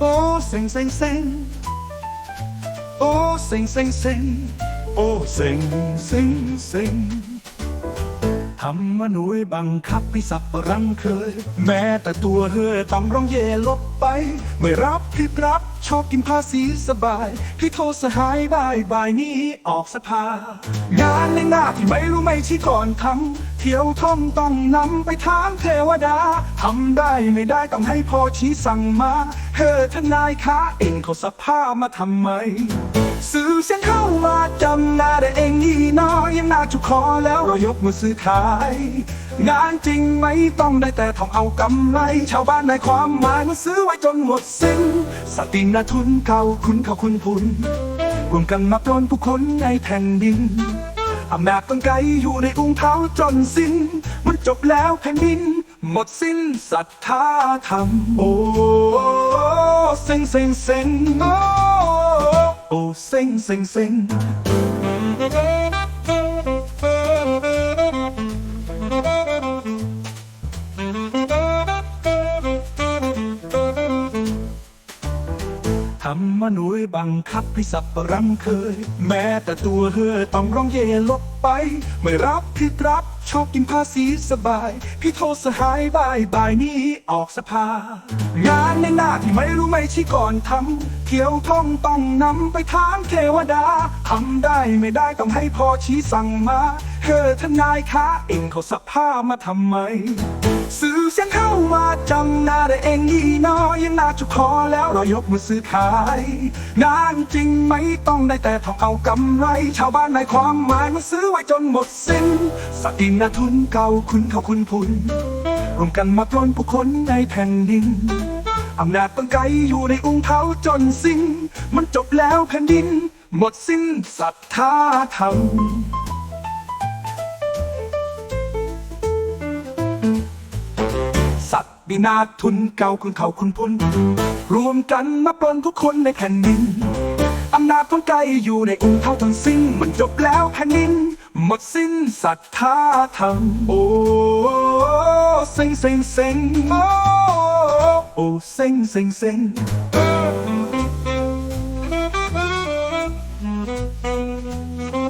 โอ้เซ็งเซ็งเซ็งโอ้เซ็งเซ็ง ทำมาหนุยบังคับให้สับรังเคย แม้แต่ตัวเธอต้องร้องเย่ลบไป ไม่รับผิดรับ ชอบกินภาษีสบายที่โทษสหายบายบายนี้ออกสภางานในหน้าที่ไม่รู้ไม่ชี้ก่อนทำเที่ยวท่องต้องนำไปถามเทวดาทำได้ไม่ได้ต้องให้พ่อชี้สั่งมาเฮ้อทนายคะเองเขาสภาพมาทำไมสื่อเสียงเข้ามาจำหน้าได้เองนี่น้อยยังน่าจุกคอแล้วเรายกมือซื้อขาย งานจริงไม่ต้องได้แต่ทองเอากำไร ชาวบ้านในความหมายมันซื้อไว้จนหมดสิ้น สตินาทุนเก่าคุณเขาคุณพุนรวมกันมาปล้นผู้คนในแผ่นดินอำนาจตั้งไกลอยู่ในอุ้งเท้าจนสิ้นมันจบแล้วแผ่นดิน หมดสิ้นศรัทธาธรรม โอ้เซ็งเซ็งเซ็งโอ้เซ็งเซ็งเซ็งำมาหน่วยบังคับให้สับปะรังเคย แม้แต่ตัวเธอต้องร้องเย่ลบไป ไม่รับผิดรับชอบกินภาษีสบาย พี่โทษสหายบายบายนี้ออกสภา งานในหน้าที่ไม่รู้ไม่ชี้ก่อนทำเที่ยวท่องต้องนำไปถามเทวดาทำได้ไม่ได้ต้องให้พ่อชี้สั่งมาเธอทนายคะเองเขาสภาพมาทำไม สื่อเสียงเข้า จำหน้าได้เองยี่น้อยยังน่าจุกคอแล้วเรายกมือซื้อขาย งานจริงไม่ต้องได้แต่ทองเอากำไร ชาวบ้านในความหมายมันซื้อไว้จนหมดสิ้นสตินาทุนเก่าคุณเขาคุณพุนรวมกันมาปล้นผู้คนในแผ่นดินอำนาจตั้งไกลอยู่ในอุ้งเท้าจนสิ้น มันจบแล้วแผ่นดิน หมดสิ้นศรัทธาธรรม ษัตริย์บีนาทุนเก่าคุณเขาคุณพุ่นรวมกันมาปลนทุกคนในแผ่นดินอำนาจของไกลอยู่ในอุ้งเท้าทั้งสิ้น มันจบแล้วแผ่นดิน หมดสิ้นศรัทธาธรรมโอ้เซ็งเซ็งเซ็งโอ้โอ้เซ็งเซ็งเซ็งเ